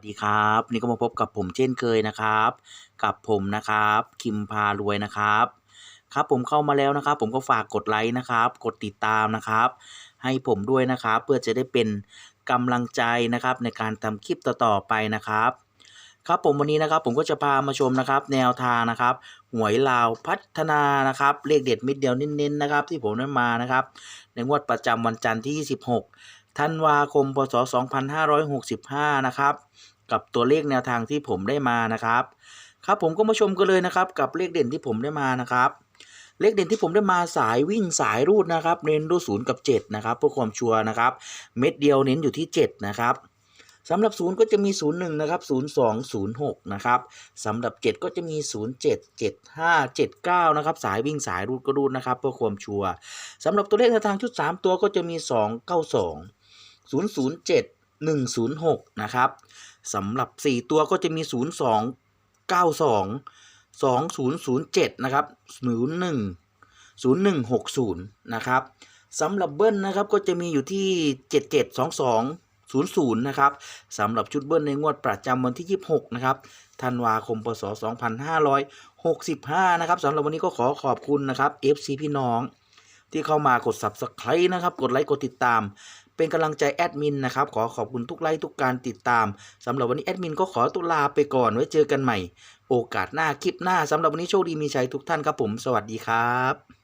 วัสดีครับนี่ก็มาพบกับผมเช่นเคยนะครับ กับผมนะครับ คิมพารวยนะครับ ครับผมเข้ามาแล้วนะครับ ผมก็ฝากกดไลค์นะครับ กดติดตามนะครับ ให้ผมด้วยนะครับ เพื่อจะได้เป็นกำลังใจนะครับ ในการทำคลิปต่อๆไปนะครับ ครับผมวันนี้นะครับผมก็จะพามาชมนะครับ แนวทางนะครับหวยลาวพัฒนานะครับเลขเด็ดมิดเดียวเน้นๆนะครับ ที่ผมได้มานะครับ ในงวดประจำวันจันทร์ที่26 ธันวาคมพศ 2565 นะครับ กับตัวเลขแนวทางที่ผมได้มานะครับ ครับผมก็มาชมกันเลยนะครับ กับเลขเด่นที่ผมได้มานะครับ เลขเด่นที่ผมได้มาสายวิ่งสายรูดนะครับ เน้นรูดศูนย์กับ 7 นะครับเพื่อความชัวร์นะครับ เม็ดเดียวเน้นอยู่ที่ 7 นะครับสำหรับศูนย์ก็จะมี 01 นะครับ 02 06 นะครับสำหรับ 7 ก็จะมี 07 75 79 นะครับ สายวิ่งสายรูดก็รูดนะครับ เพื่อความชัวร์สำหรับตัวเลขแนวทางชุด 3 ตัวก็จะมี 292 007 106 นะครับสำหรับ 4 ตัวก็จะมี 02 92 2007 นะครับ 01 0160 นะครับสำหรับเบิ้ลนะครับก็จะมีอยู่ที่ 7722 00 นะครับสำหรับชุดเบิ้ลในงวดประจำวันที่ 26 นะครับธันวาคมพศ 2565 นะครับสำหรับวันนี้ก็ขอขอบคุณนะครับ FC พี่น้อง ที่เข้ามากด Subscribe นะครับ กดไลค์ กดติดตาม เป็นกำลังใจแอดมินนะครับ ขอขอบคุณทุกไลค์ทุกการติดตามสำหรับวันนี้แอดมินก็ขอตุลาไปก่อนไว้เจอกันใหม่ โอกาสหน้าคลิปหน้าสำหรับวันนี้โชคดีมีชัยทุกท่านครับผม สวัสดีครับ